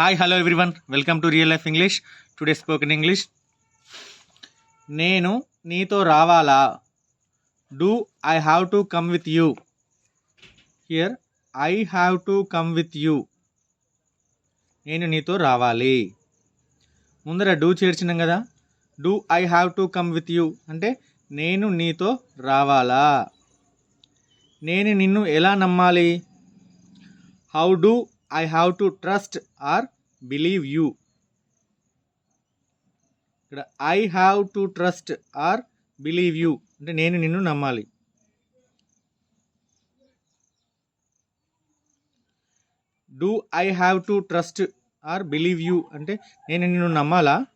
Hi hello everyone welcome to real life English today spoken English నేను నీతో రావాలా? Do I have to come with you here I have to come with you నేను నీతో రావాలి. ముందర do చేర్చినాం కదా? Do I have to come with you అంటే నేను నీతో రావాలా? నేను నిన్ను ఎలా నమ్మాలి? How do I have to trust or believe you. ఇక్కడ I have to trust or believe you. అంటే నేను నిన్ను నమ్మాలి. Do I have to trust or believe you. అంటే నేను నిన్ను నమ్మాలా?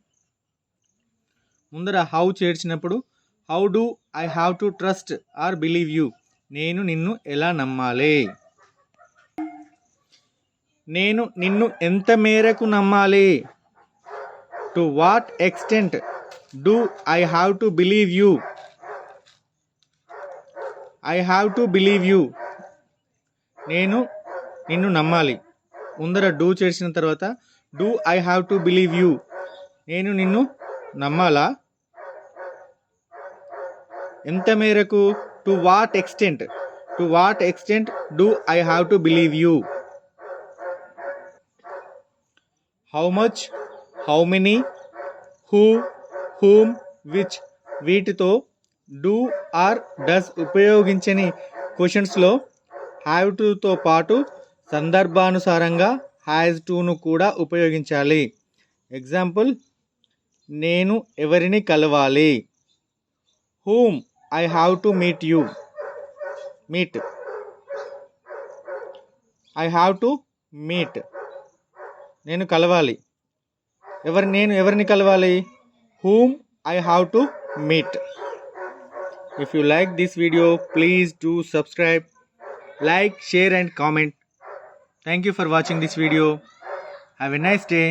ముందర how చేర్చినప్పుడు how do I have to trust or believe you. నేను నిన్ను ఎలా నమ్మాలి? నేను నిన్ను ఎంత మేరకు నమ్మాలి? To what extent do I have to believe you I have to believe you నేను నిన్ను నమ్మాలి. ముందర డూ చేసిన తర్వాత do I have to believe you నేను నిన్ను నమ్మాలా? ఎంత మేరకు? To what extent to what extent do I have to believe you how much how many who whom which వీటితో డూ ఆర్ డస్ ఉపయోగించని క్వశ్చన్స్లో హ్యావ్ టుతో పాటు సందర్భానుసారంగా హ్యాజ్ టును కూడా ఉపయోగించాలి. ఎగ్జాంపుల్ నేను ఎవరిని కలవాలి? Whom I have to meet you meet I have to meet నేను కలవాలి. ఎవరి నేను ఎవరిని కలవాలి? Whom I have to meet if you like this video please do subscribe like share and comment thank you for watching this video have a nice day